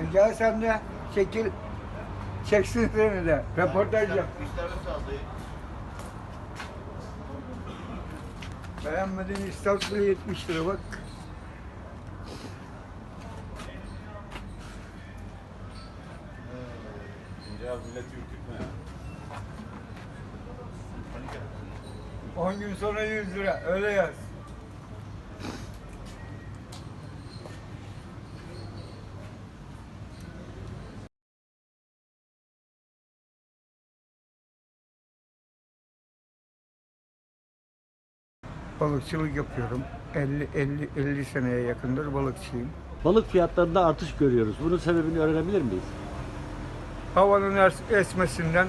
E Gel sen de şekil çeksin seni de. Röportaj yap. Beğenmediğin bile 70 lira bak. Ya milleti ürkütme ya. 10 gün sonra 100 lira. Öyle yaz. Balıkçılık yapıyorum. 50 50 50 seneye yakındır balıkçıyım. Balık fiyatlarında artış görüyoruz. Bunun sebebini öğrenebilir miyiz? Havanın es- esmesinden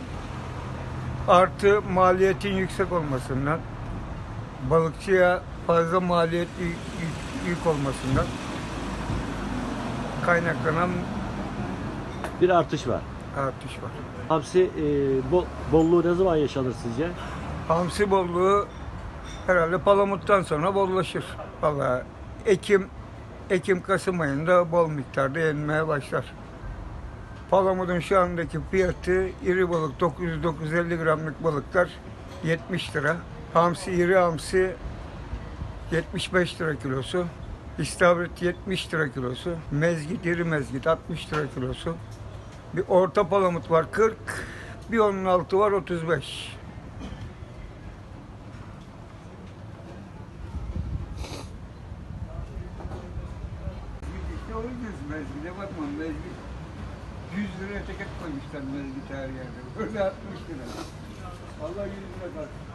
artı maliyetin yüksek olmasından balıkçıya fazla maliyet yük, yük- yük olmasından kaynaklanan Bir artış var. artış var. Hamsi e, bol- bolluğu ne zaman yaşanır sizce? Hamsi bolluğu herhalde palamuttan sonra bollaşır. Vallahi Ekim Ekim Kasım ayında bol miktarda yenmeye başlar. Palamudun şu andaki fiyatı iri balık 900-950 gramlık balıklar 70 lira. Hamsi iri hamsi 75 lira kilosu. İstavrit 70 lira kilosu. Mezgit iri mezgit 60 lira kilosu. Bir orta palamut var 40. Bir onun altı var 35. Yüzden mezgide bakma mezgit 100 liraya teket koymuşlar mezgit her yerde. Böyle 60 lira. Vallahi 100 lira kalktı.